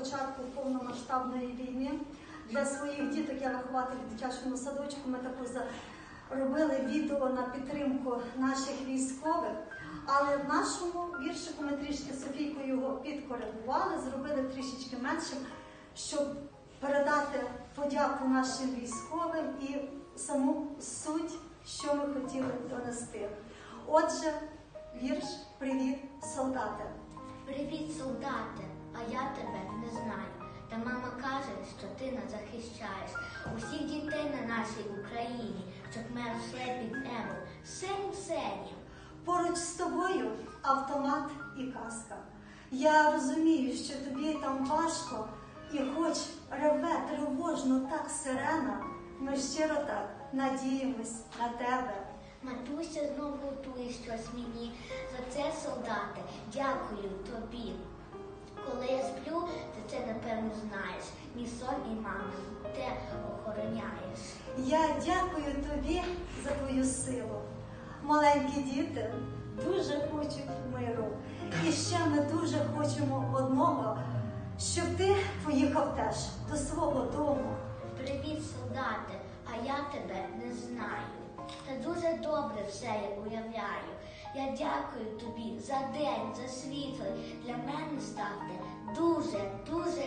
початку повномасштабної війни. Для своїх діток я вихователь в дитячому садочку. Ми також робили відео на підтримку наших військових. Але в нашому віршику ми трішки Софійкою його підкоригували, зробили трішечки меншим, щоб передати подяку нашим військовим і саму суть, що ми хотіли донести. Отже, вірш Привіт, солдати. Привіт, солдате, а я тебе що захищаєш. Усіх дітей на нашій Україні, щоб ми росли під небом. Синім синім. Поруч з тобою автомат і каска. Я розумію, що тобі там важко, і хоч реве тривожно так сирена, ми щиро так надіємось на тебе. Матуся знову готує щось мені. За це, солдати, дякую тобі. Коли я сплю, ти це напевно знаєш. Мій сон і маму ти охороняєш. Я дякую тобі за твою силу. Маленькі діти дуже хочуть миру. І ще ми дуже хочемо одного, щоб ти поїхав теж до свого дому. Привіт, солдати, а я тебе не знаю. Та дуже добре все я уявляю. Я дякую тобі за день, за світло. Для мене став ти дуже, дуже.